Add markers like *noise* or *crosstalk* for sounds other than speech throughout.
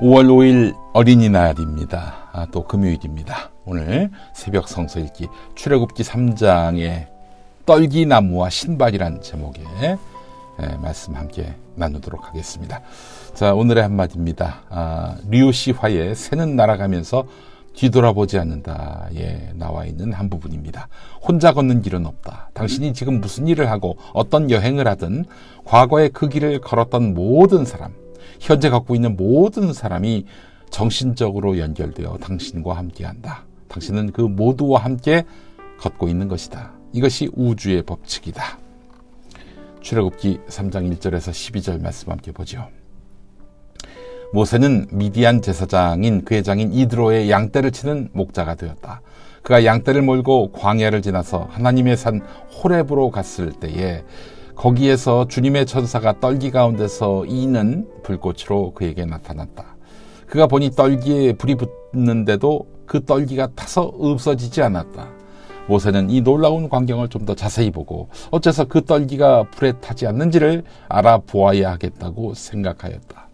5월 5일 어린이날입니다. 아, 또 금요일입니다. 오늘 새벽 성서 읽기 출애굽기 3장의 떨기나무와 신발이란 제목의 예, 말씀 함께 나누도록 하겠습니다. 자, 오늘의 한마디입니다. 아, 리오시 화의 새는 날아가면서 뒤돌아보지 않는다에 나와 있는 한 부분입니다. 혼자 걷는 길은 없다. 당신이 지금 무슨 일을 하고 어떤 여행을 하든 과거에 그 길을 걸었던 모든 사람, 현재 갖고 있는 모든 사람이 정신적으로 연결되어 당신과 함께한다. 당신은 그 모두와 함께 걷고 있는 것이다. 이것이 우주의 법칙이다. 출애굽기 3장 1절에서 12절 말씀 함께 보죠. 모세는 미디안 제사장인 그의 장인 이드로의 양떼를 치는 목자가 되었다. 그가 양떼를 몰고 광야를 지나서 하나님의 산 호렙으로 갔을 때에 거기에서 주님의 천사가 떨기 가운데서 이는 불꽃으로 그에게 나타났다. 그가 보니 떨기에 불이 붙는데도 그 떨기가 타서 없어지지 않았다. 모세는 이 놀라운 광경을 좀 더 자세히 보고 어째서 그 떨기가 불에 타지 않는지를 알아보아야 하겠다고 생각하였다.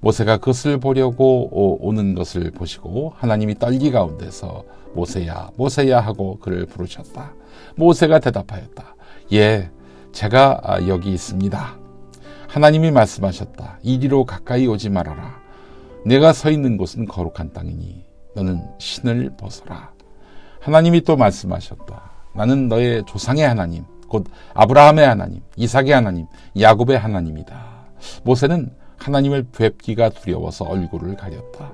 모세가 그것을 보려고 오는 것을 보시고 하나님이 떨기 가운데서 모세야, 모세야 하고 그를 부르셨다. 모세가 대답하였다. 예, 제가 아, 여기 있습니다. 하나님이 말씀하셨다. 이리로 가까이 오지 말아라. 내가 서 있는 곳은 거룩한 땅이니 너는 신을 벗어라. 하나님이 또 말씀하셨다. 나는 너의 조상의 하나님, 곧 아브라함의 하나님, 이삭의 하나님, 야곱의 하나님이다. 모세는 하나님을 뵙기가 두려워서 얼굴을 가렸다.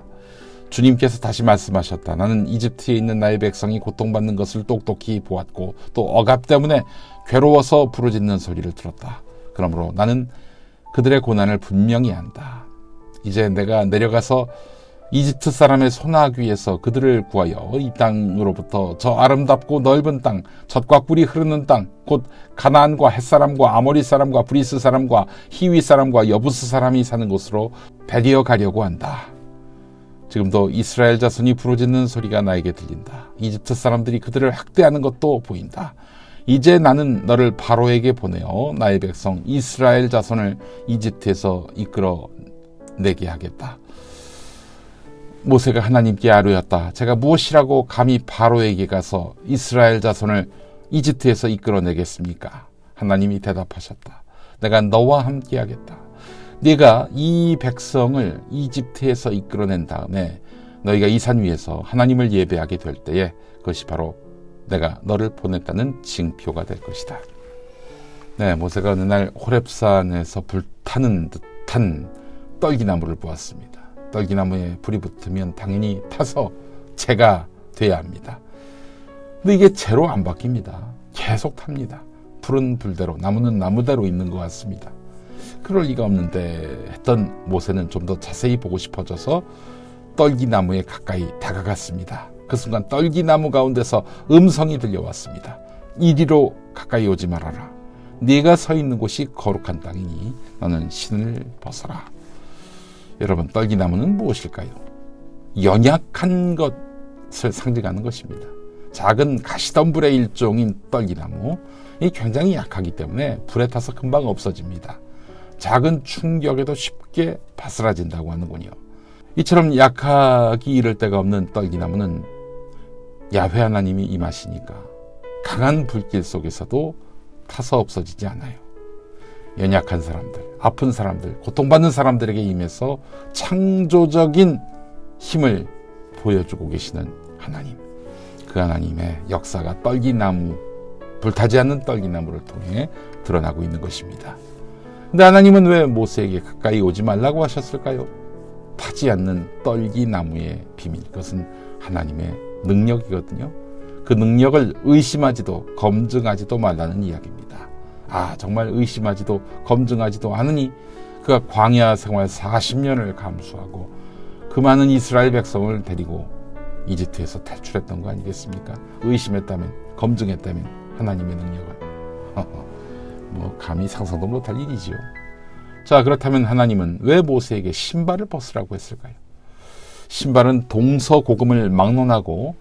주님께서 다시 말씀하셨다. 나는 이집트에 있는 나의 백성이 고통받는 것을 똑똑히 보았고 또 억압 때문에 괴로워서 부르짖는 소리를 들었다. 그러므로 나는 그들의 고난을 분명히 한다. 이제 내가 내려가서 이집트 사람의 소나귀에서 그들을 구하여 이 땅으로부터 저 아름답고 넓은 땅, 젖과 꿀이 흐르는 땅, 곧 가나안과 햇사람과 아모리 사람과 브리스 사람과 히위 사람과 여부스 사람이 사는 곳으로 배리어 가려고 한다. 지금도 이스라엘 자손이 부르짖는 소리가 나에게 들린다. 이집트 사람들이 그들을 학대하는 것도 보인다. 이제 나는 너를 바로에게 보내어 나의 백성 이스라엘 자손을 이집트에서 이끌어 내게 하겠다. 모세가 하나님께 아뢰었다. 제가 무엇이라고 감히 바로에게 가서 이스라엘 자손을 이집트에서 이끌어 내겠습니까? 하나님이 대답하셨다. 내가 너와 함께 하겠다. 네가 이 백성을 이집트에서 이끌어낸 다음에 너희가 이 산 위에서 하나님을 예배하게 될 때에 그것이 바로 내가 너를 보냈다는 징표가 될 것이다. 네, 모세가 어느 날 호렙산에서 불타는 듯한 떨기나무를 보았습니다. 떨기나무에 불이 붙으면 당연히 타서 재가 돼야 합니다. 근데 이게 재로 안 바뀝니다. 계속 탑니다. 불은 불대로, 나무는 나무대로 있는 것 같습니다. 그럴 리가 없는데 했던 모세는 좀 더 자세히 보고 싶어져서 떨기나무에 가까이 다가갔습니다. 그 순간 떨기나무 가운데서 음성이 들려왔습니다. 이리로 가까이 오지 말아라. 네가 서 있는 곳이 거룩한 땅이니 너는 신을 벗어라. 여러분 떨기나무는 무엇일까요? 연약한 것을 상징하는 것입니다. 작은 가시덤불의 일종인 떨기나무 이 굉장히 약하기 때문에 불에 타서 금방 없어집니다. 작은 충격에도 쉽게 바스라진다고 하는군요. 이처럼 약하기 이를 데가 없는 떨기나무는 야훼 하나님이 임하시니까 강한 불길 속에서도 타서 없어지지 않아요. 연약한 사람들, 아픈 사람들, 고통받는 사람들에게 임해서 창조적인 힘을 보여주고 계시는 하나님. 그 하나님의 역사가 떨기나무, 불타지 않는 떨기나무를 통해 드러나고 있는 것입니다. 근데 하나님은 왜 모세에게 가까이 오지 말라고 하셨을까요? 타지 않는 떨기 나무의 비밀. 그것은 하나님의 능력이거든요. 그 능력을 의심하지도 검증하지도 말라는 이야기입니다. 아, 정말 의심하지도 검증하지도 않으니 그가 광야 생활 40년을 감수하고 그 많은 이스라엘 백성을 데리고 이집트에서 탈출했던 거 아니겠습니까? 의심했다면, 검증했다면 하나님의 능력을. *laughs* 뭐, 감히 상상도 못할 일이지요. 자, 그렇다면 하나님은 왜 모세에게 신발을 벗으라고 했을까요? 신발은 동서고금을 막론하고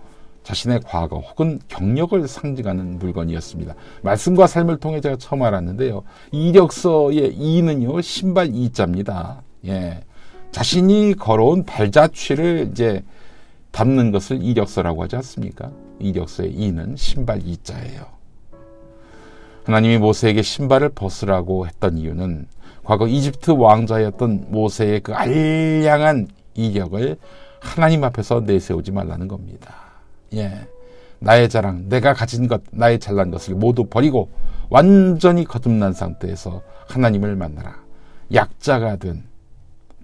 자신의 과거 혹은 경력을 상징하는 물건이었습니다. 말씀과 삶을 통해 제가 처음 알았는데요. 이력서의 이는요, 신발 이자입니다. 예. 자신이 걸어온 발자취를 이제 담는 것을 이력서라고 하지 않습니까? 이력서의 이는 신발 이자예요. 하나님이 모세에게 신발을 벗으라고 했던 이유는 과거 이집트 왕자였던 모세의 그 알량한 이력을 하나님 앞에서 내세우지 말라는 겁니다. 예. 나의 자랑, 내가 가진 것, 나의 잘난 것을 모두 버리고 완전히 거듭난 상태에서 하나님을 만나라. 약자가 된,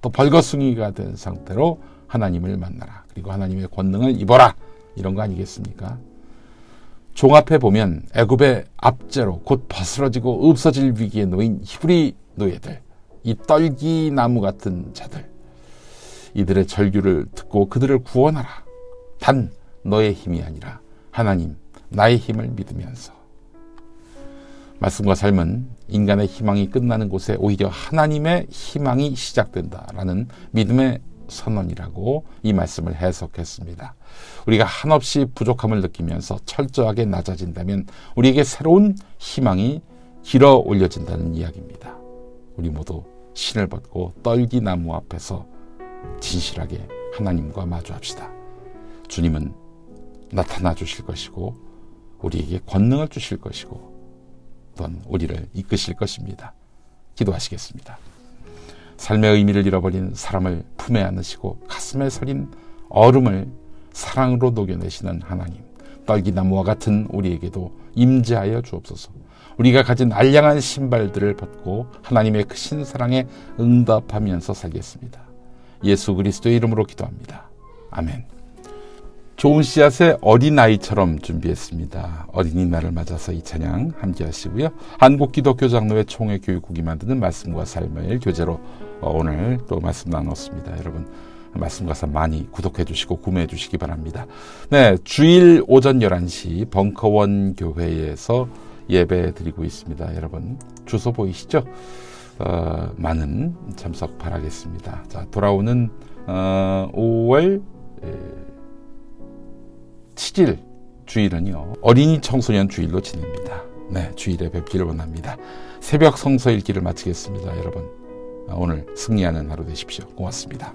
또 벌거숭이가 된 상태로 하나님을 만나라. 그리고 하나님의 권능을 입어라. 이런 거 아니겠습니까? 종합해 보면 애굽의 압제로 곧 벗어지고 없어질 위기에 놓인 히브리 노예들, 이 떨기 나무 같은 자들, 이들의 절규를 듣고 그들을 구원하라. 단 너의 힘이 아니라 하나님, 나의 힘을 믿으면서 말씀과 삶은 인간의 희망이 끝나는 곳에 오히려 하나님의 희망이 시작된다라는 믿음의 선언이라고 이 말씀을 해석했습니다. 우리가 한없이 부족함을 느끼면서 철저하게 낮아진다면 우리에게 새로운 희망이 길어 올려진다는 이야기입니다. 우리 모두 신을 벗고 떨기나무 앞에서 진실하게 하나님과 마주합시다. 주님은 나타나 주실 것이고 우리에게 권능을 주실 것이고 또한 우리를 이끄실 것입니다. 기도하시겠습니다. 삶의 의미를 잃어버린 사람을 품에 안으시고 가슴에 서린 얼음을 사랑으로 녹여내시는 하나님. 떨기나무와 같은 우리에게도 임재하여 주옵소서. 우리가 가진 알량한 신발들을 벗고 하나님의 크신 사랑에 응답하면서 살겠습니다. 예수 그리스도의 이름으로 기도합니다. 아멘. 좋은 씨앗의 어린아이처럼 준비했습니다. 어린이날을 맞아서 이 찬양 함께 하시고요. 한국기독교장로회 총회 교육국이 만드는 말씀과 삶을 교재로 어, 오늘 또 말씀 나눴습니다. 여러분 말씀 가서 많이 구독해 주시고 구매해 주시기 바랍니다. 네, 주일 오전 11시 벙커원 교회에서 예배 드리고 있습니다. 여러분 주소 보이시죠? 어, 많은 참석 바라겠습니다. 자, 돌아오는 어, 5월 7일 주일은요. 어린이 청소년 주일로 지냅니다. 네, 주일에 뵙기를 원합니다. 새벽 성서 읽기를 마치겠습니다. 여러분, 오늘 승리하는 하루 되십시오. 고맙습니다.